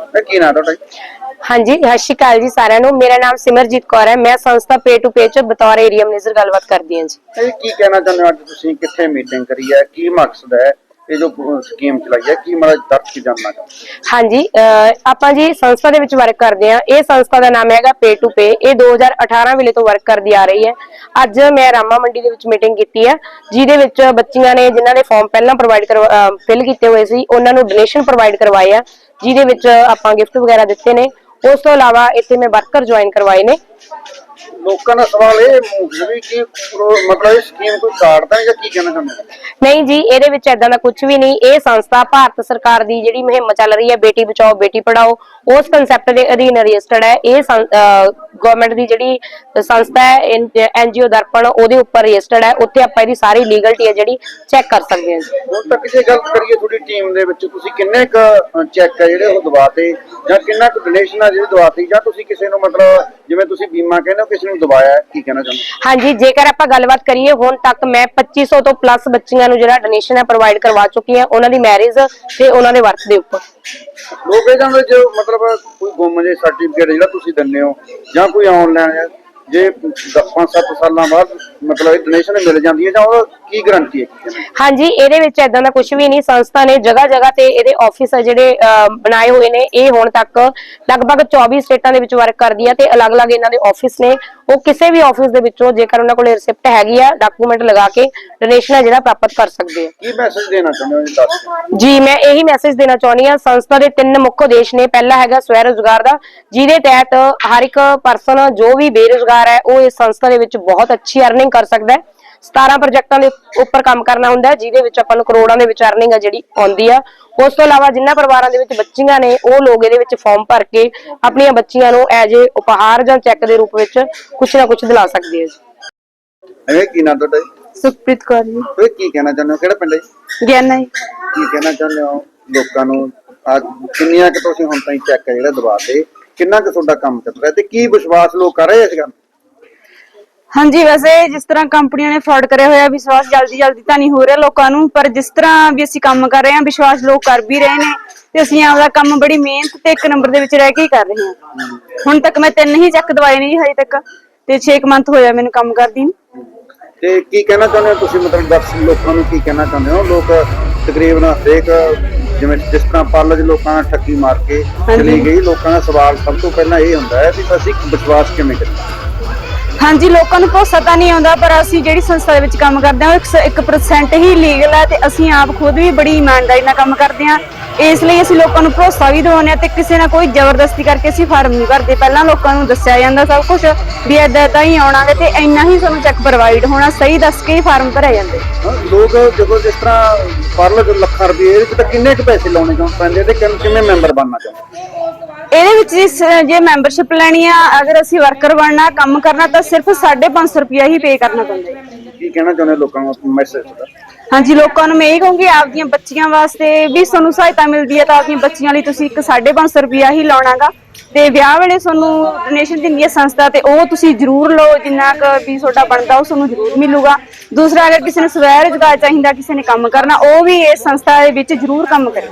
ਇਹ ਕੀ ਨਾਂ ਤੁਹਾਡਾ ਜੀ? ਹਾਂਜੀ ਸਤਿ ਸ਼੍ਰੀ ਅਕਾਲ ਜੀ ਸਾਰਿਆਂ ਨੂੰ। ਮੇਰਾ ਨਾਮ ਸਿਮਰਜੀਤ ਕੌਰ ਹੈ। ਮੈਂ ਸੰਸਥਾ ਪੇ ਟੂ ਪੇ ਚ ਬਤੌਰ ਏਰੀਆ ਮੈਨੇਜਰ ਗੱਲਬਾਤ ਕਰਦੀ ਹਾਂ ਜੀ। ਇਹ ਕੀ ਕਹਿਣਾ ਚਾਹੁੰਦੇ ਹੋ ਅੱਜ ਤੁਸੀਂ? ਕਿੱਥੇ ਮੀਟਿੰਗ ਕਰੀ ਹੈ? ਕੀ ਮਕਸਦ ਹੈ? ਇਹ ਜੋ ਸਕੀਮ ਚਲਾਈ ਹੈ ਕੀ ਮਤਲਬ ਦਰਜ ਕੀ ਹਾਂਜੀ ਆਪਾਂ ਜੀ ਸੰਸਥਾ ਦੇ ਵਿੱਚ ਵਰਕ ਕਰਦੇ ਹਾਂ। ਇਹ ਸੰਸਥਾ ਦਾ ਨਾਮ ਹੈਗਾ ਪੇ ਟੂ ਪੇ ਇਹ 2018 ਵੇਲੇ ਤੋਂ ਵਰਕ ਕਰਦੀ ਆ ਰਹੀ ਹੈ। ਅੱਜ ਮੈਂ ਰਾਮਾ ਮੰਡੀ ਦੇ ਵਿੱਚ ਮੀਟਿੰਗ ਕੀਤੀ ਹੈ, ਜਿਹਦੇ ਵਿੱਚ ਬੱਚੀਆਂ ਨੇ, ਜਿਨ੍ਹਾਂ ਨੇ ਫਾਰਮ ਪਹਿਲਾਂ ਪ੍ਰੋਵਾਈਡ ਫਿਲ ਕੀਤੇ ਹੋਏ ਸੀ, ਉਹਨਾਂ ਨੂੰ ਡੋਨੇਸ਼ਨ ਪ੍ਰੋਵਾਈਡ ਕਰਵਾਏ ਆ, ਜਿਹਦੇ ਵਿੱਚ ਆਪਾਂ ਗਿਫਟ ਵਗੈਰਾ ਦਿੱਤੇ ਨੇ। ਉਸ ਤੋਂ ਇਲਾਵਾ ਇੱਥੇ ਮੈਂ ਵਰਕਰ ਜੁਆਇਨ ਕਰਵਾਏ ਨੇ। ਲੋਕਾਂ ਦਾ ਸਵਾਲ ਇਹ ਵੀ ਕਿ ਮਤਲਬ ਇਹ ਸਕੀਮ ਕੋਈ ਕਾਟਦਾ ਜਾਂ ਕੀ ਕਹਿਣਾ ਚਾਹੁੰਦੇ ਨਹੀਂ ਜੀ, ਇਹਦੇ ਵਿੱਚ ਐਦਾਂ ਦਾ ਕੁਝ ਵੀ ਨਹੀਂ। ਇਹ ਸੰਸਥਾ ਭਾਰਤ ਸਰਕਾਰ ਦੀ ਜਿਹੜੀ ਮੁਹਿੰਮ ਚੱਲ ਰਹੀ ਹੈ, ਬੇਟੀ ਬਚਾਓ, ਬੇਟੀ ਪੜਾਓ ਉਸ ਕਨਸੈਪਟ ਦੇ ਅਧੀਨ ਰਜਿਸਟਰਡ ਹੈ। ਇਹ ਗਵਰਨਮੈਂਟ ਦੀ ਜਿਹੜੀ ਸੰਸਥਾ ਹੈ ਐਨਜੀਓ ਦਰਪਣ ਉਹਦੇ ਉੱਪਰ ਰਜਿਸਟਰਡ ਹੈ। ਉੱਥੇ ਆਪਾਂ ਇਹਦੀ ਸਾਰੀ ਲੀਗਲਟੀ ਹੈ ਜਿਹੜੀ ਚੈੱਕ ਕਰ ਸਕਦੇ ਹਾਂ ਜੀ। ਹੁਣ ਤੱਕ ਜੇ ਗੱਲ ਕਰੀਏ ਤੁਹਾਡੀ ਟੀਮ ਦੇ ਵਿੱਚ ਤੁਸੀਂ ਕਿੰਨੇ ਕ ਚੈੱਕ ਹੈ ਜਿਹੜੇ ਉਹ ਦਵਾਤੇ? ਜਾਂ ਕਿੰਨਾ ਕੁ ਡੋਨੇਸ਼ਨ ਹੈ ਜਿਹੜੀ ਦਵਾਤੀ? ਜਾਂ ਤੁਸੀਂ ਕਿਸੇ ਨੂੰ ਮਤਲਬ ਜਿਵੇਂ ਤੁਸੀਂ ਬੀਮਾ ਕਹਿੰਦੇ ਹੋ ਕਿਸੇ ਨੂੰ ਦਵਾਇਆ ਕੀ ਕਹਿਣਾ ਚਾਹੁੰਦੇ ਹੋ? ਹਾਂਜੀ ਜੇਕਰ ਆਪਾਂ ਗੱਲਬਾਤ ਕਰੀਏ ਹੁਣ ਤੱਕ ਮੈਂ 2500 ਤੋਂ ਪਲੱਸ ਬੱਚੀਆਂ ਨੂੰ ਜਿਹੜਾ ਡੋਨੇਸ਼ਨ ਹੈ ਪ੍ਰੋਵਾਈਡ ਕਰਵਾ ਚੁੱਕੀ ਹਾਂ। ਉਹਨਾਂ ਦੀ ਮੈਰਿਜ ਤੇ ਉਹਨਾਂ ਦੇ ਵਰਕ ਦੇ ਉੱਪਰ। ਲੋਕ ਇਹ ਜਾਂਦੇ ਜੋ ਮਤਲਬ ਕੋਈ ਗੁੰਮ ਜੇ ਸਰਟੀਫਿਕੇਟ ਜਿਹੜਾ ਤੁਸੀਂ ਦਿੰਦੇ ਹੋ ਜਾਂ ਕੋਈ ਆਨਲਾਈਨ ਜੇ 5-7 ਸਾਲਾਂ ਬਾਅਦ ਮਤਲਬ ਇਹ ਡੋਨੇਸ਼ਨ ਮਿਲ ਜਾਂਦੀ ਹੈ ਜਾਂ ਉਹ ਕੀ ਗਾਰੰਟੀ ਹੈ? ਹਾਂਜੀ, ਇਹਦੇ ਵਿੱਚ ਐਦਾਂ ਦਾ ਕੁਝ ਵੀ ਨਹੀਂ। ਸੰਸਥਾ ਨੇ ਜਗ੍ਹਾ ਜਗ੍ਹਾ ਤੇ ਇਹਦੇ ਆਫਿਸ ਆ ਜਿਹੜੇ ਬਣਾਏ ਹੋਏ ਨੇ, ਇਹ ਹੁਣ ਤੱਕ ਲਗਭਗ 24 ਸਟੇਟਾਂ ਦੇ ਵਿੱਚ ਵਰਕ ਕਰਦੀ ਆ ਤੇ ਅਲੱਗ-ਅਲੱਗ ਇਹਨਾਂ ਦੇ ਆਫਿਸ ਨੇ ਉਹ ਕਿਸੇ ਵੀ ਆਫਿਸ ਦੇ ਵਿੱਚੋਂ ਜੇਕਰ ਉਹਨਾਂ ਕੋਲ ਰਿਸਿਪਟ ਹੈਗੀ ਆ ਡਾਕੂਮੈਂਟ ਲਗਾ ਕੇ ਡੋਨੇਸ਼ਨ ਹੈ ਜਿਹੜਾ ਪ੍ਰਾਪਤ ਕਰ ਸਕਦੇ ਆ ਕੀ ਮੈਸੇਜ ਦੇਣਾ ਚਾਹੁੰਦੇ ਹੋ ਜੀ ਦੱਸ ਦਿਓ। ਜੀ ਮੈਂ ਇਹੀ ਮੈਸੇਜ ਦੇਣਾ ਚਾਹੁੰਦੀ ਹਾਂ ਸੰਸਥਾ ਦੇ ਤਿੰਨ ਮੁੱਖ ਉਦੇਸ਼ ਨੇ। ਪਹਿਲਾ ਹੈਗਾ ਸਵੈ ਰੋਜ਼ਗਾਰ ਦਾ ਜਿਹਦੇ ਤਹਿਤ ਹਰ ਇੱਕ ਪਰਸਨ ਜੋ ਵੀ ਬੇਰੁਜ਼ਗਾਰ ਹੈ ਉਹ ਇਸ ਸੰਸਥਾ ਦੇ ਵਿੱਚ ਬਹੁਤ ਅੱਛੀ ਅਰਨਿੰਗ ਕਰ ਸਕਦਾ ਹੈ। 17 ਪ੍ਰੋਜੈਕਟਾਂ ਦੇ ਉੱਪਰ ਕੰਮ ਕਰਨਾ ਹੁੰਦਾ ਜਿਹਦੇ ਵਿੱਚ ਆਪਾਂ ਨੂੰ ਕਰੋੜਾਂ ਦੇ ਵਿੱਚ ਅਰਨਿੰਗ ਹੈ ਜਿਹੜੀ ਆਉਂਦੀ ਆ। ਉਸ ਤੋਂ ਇਲਾਵਾ ਜਿਨ੍ਹਾਂ ਪਰਿਵਾਰਾਂ ਦੇ ਵਿੱਚ ਬੱਚੀਆਂ ਨੇ ਉਹ ਲੋਕ ਇਹਦੇ ਵਿੱਚ ਫਾਰਮ ਭਰ ਕੇ ਆਪਣੀਆਂ ਬੱਚੀਆਂ ਨੂੰ ਐਜ ਏ ਉਪਹਾਰ ਜਾਂ ਚੈੱਕ ਦੇ ਰੂਪ ਵਿੱਚ ਕੁਝ ਨਾ ਕੁਝ ਦਿਲਾ ਸਕਦੇ ਆ ਜੀ। ਇਹ ਕੀ ਨਾਂ ਤੁਹਾਡਾ ਸੁਖਪ੍ਰੀਤ ਕੌਰ ਜੀ। ਇਹ ਕੀ ਕਹਿਣਾ ਚਾਹੁੰਦੇ ਹੋ? ਕਿਹੜਾ ਪਿੰਡ ਹੈ? ਗਿਆਨਾ ਜੀ। ਕੀ ਕਹਿਣਾ ਚਾਹੁੰਦੇ ਹੋ ਲੋਕਾਂ ਨੂੰ? ਅੱਜ ਕਿੰਨੀਆਂ ਕਿ ਤੁਸੀਂ ਹੁਣ ਤਾਈਂ ਚੈੱਕ ਜਿਹੜਾ ਦਵਾਤੇ ਕਿੰਨਾ ਕੁ ਤੁਹਾਡਾ ਕੰਮ ਚੱਲ ਰਿਹਾ ਤੇ ਕੀ ਵਿਸ਼ਵਾਸ ਲੋਕ ਕਰ ਰਹੇ ਇਸ ਗੱਲ ਹਾਂਜੀ ਵੈਸੇ ਜਿਸ ਤਰ੍ਹਾਂ ਕੰਪਨੀਆਂ ਨੇ ਫਰਾਡ ਕਰਿਆ ਹੋਇਆ ਵਿਸ਼ਵਾਸ ਜਲਦੀ ਜਲਦੀ ਤਾਂ ਨਹੀਂ ਹੋ ਰਿਹਾ ਲੋਕਾਂ ਨੂੰ ਪਰ ਜਿਸ ਤਰ੍ਹਾਂ ਵੀ ਅਸੀਂ ਕੰਮ ਕਰ ਰਹੇ ਹਾਂ ਵਿਸ਼ਵਾਸ ਲੋਕ ਕਰ ਵੀ ਰਹੇ ਨੇ ਤੇ ਅਸੀਂ ਆਪਦਾ ਕੰਮ ਬੜੀ ਮਿਹਨਤ ਤੇ ਇੱਕ ਨੰਬਰ ਦੇ ਵਿੱਚ ਰਹਿ ਕੇ ਹੀ ਕਰ ਰਹੇ ਹਾਂ। ਹੁਣ ਤੱਕ ਮੈਂ ਤਿੰਨ ਹੀ ਚੱਕ ਦਵਾਏ ਨੇ ਜੀ ਹਜੇ ਤੱਕ ਤੇ 6 ਮੰਥ ਹੋਇਆ ਮੈਨੂੰ ਕੰਮ ਕਰਦੀ ਨੂੰ। ਤੇ ਕੀ ਕਹਿਣਾ ਚਾਹੁੰਦੇ ਹੋ ਤੁਸੀਂ ਮਤਲਬ ਦੱਸ ਲੋਕਾਂ ਨੂੰ ਕੀ ਕਹਿਣਾ ਚਾਹੁੰਦੇ ਹੋ? ਲੋਕ ਤਕਰੀਬਨ ਹਰੇਕ ਜਿਵੇਂ ਜਿਸ ਤਰ੍ਹਾਂ ਪਾਰਲਰ ਦੇ ਲੋਕਾਂ ਨਾਲ ਠੱਗੀ ਮਾਰ ਕੇ ਚਲੀ ਗਈ ਲੋਕਾਂ ਦਾ ਸਵਾਲ ਸਭ ਤੋਂ ਪਹਿਲਾਂ ਇਹ ਹੁੰਦਾ ਹੈ ਵੀ ਅਸੀਂ ਵਿਸ਼ਵਾਸ ਕਿਵੇਂ ਕਰੀਏ? ਹਾਂਜੀ, ਲੋਕਾਂ ਨੂੰ ਭਰੋਸਾ ਤਾਂ ਨਹੀਂ ਆਉਂਦਾ, ਪਰ ਅਸੀਂ ਜਿਹੜੀ ਸੰਸਥਾ ਦੇ ਵਿੱਚ ਕੰਮ ਕਰਦੇ ਹਾਂ, ਉਹ 1% ਹੀ ਲੀਗਲ ਹੈ ਤੇ ਅਸੀਂ ਆਪ ਖੁਦ ਵੀ ਬੜੀ ਇਮਾਨਦਾਰੀ ਨਾਲ ਕੰਮ ਕਰਦੇ ਹਾਂ। ਇਸ ਲਈ ਅਸੀਂ ਲੋਕਾਂ ਨੂੰ ਭਰੋਸਾ ਵੀ ਦਿਵਾਉਂਦੇ ਹਾਂ ਤੇ ਕਿਸੇ ਨਾਲ ਕੋਈ ਜ਼ਬਰਦਸਤੀ ਕਰਕੇ ਅਸੀਂ ਫਾਰਮ ਨਹੀਂ ਭਰਦੇ। ਪਹਿਲਾਂ ਲੋਕਾਂ ਨੂੰ ਦੱਸਿਆ ਜਾਂਦਾ ਸਭ ਕੁਝ ਵੀ ਏਦਾਂ ਤਾਂ ਹੀ ਆਉਣਾ ਗਾ ਤੇ ਇੰਨਾ ਹੀ ਸਾਨੂੰ ਚੈੱਕ ਪ੍ਰੋਵਾਈਡ ਹੋਣਾ, ਸਹੀ ਦੱਸ ਕੇ ਹੀ ਫਾਰਮ ਭਰੇ ਜਾਂਦੇ। ਲੋਕ ਜਦੋਂ ਜਿਸ ਤਰ੍ਹਾਂ ਪਾਰਲਰ ਲੱਖਾਂ ਰੁਪਏ, ਇਹਦੇ ਚ ਤਾਂ ਕਿੰਨੇ ਕੁ ਪੈਸੇ ਲਾਉਣੇ ਚਾਹੁੰਦੇ ਪੈਂਦੇ ਤੇ ਕਿਵੇਂ ਮੈਂਬਰ ਬਣਨਾ ਚਾਹੁੰਦੇ? ਇਹਦੇ ਵਿੱਚ ਜੀ ਸ- ਜੇ ਮੈਂਬਰਸ਼ਿਪ ਲੈਣੀ ਆ ਅਗਰ ਅਸੀਂ ਵਰਕਰ ਬਣਨਾ ਕੰਮ ਕਰਨਾ ਤਾਂ ਸਿਰਫ 550 ਰੁਪਿਆ ਹੀ ਪੇ ਕਰਨਾ ਪੈਂਦਾ ਹੈ ਕੀ ਕਹਿਣਾ ਚਾਹੁੰਦੇ ਲੋਕਾਂ ਨੂੰ? ਮੈਸੇਜ ਦਾ ਹਾਂਜੀ ਲੋਕਾਂ ਨੂੰ ਮੈਂ ਇਹ ਕਹੂੰਗੀ ਆਪਦੀਆਂ ਬੱਚੀਆਂ ਵਾਸਤੇ ਵੀ ਤੁਹਾਨੂੰ ਸਹਾਇਤਾ ਮਿਲਦੀ ਹੈ ਤਾਂ ਆਪਦੀਆਂ ਬੱਚੀਆਂ ਲਈ ਤੁਸੀਂ ਇੱਕ 550 ਰੁਪਿਆ ਹੀ ਲਾਉਣਾਗਾ ਤੇ ਵਿਆਹ ਵੇਲੇ ਤੁਹਾਨੂੰ ਡੋਨੇਸ਼ਨ ਦਿੰਦੀ ਹੈ ਸੰਸਥਾ ਤੇ ਉਹ ਤੁਸੀਂ ਜ਼ਰੂਰ ਲਓ ਜਿੰਨਾ ਕੁ ਵੀ ਤੁਹਾਡਾ ਬਣਦਾ ਉਹ ਤੁਹਾਨੂੰ ਜ਼ਰੂਰ ਮਿਲੂਗਾ। ਦੂਸਰਾ ਅਗਰ ਕਿਸੇ ਨੂੰ ਸਵੈ ਰੁਜ਼ਗਾਰ ਚਾਹੀਦਾ ਕਿਸੇ ਨੇ ਕੰਮ ਕਰਨਾ ਉਹ ਵੀ ਇਸ ਸੰਸਥਾ ਦੇ ਵਿੱਚ ਜ਼ਰੂਰ ਕੰਮ ਕਰੇ।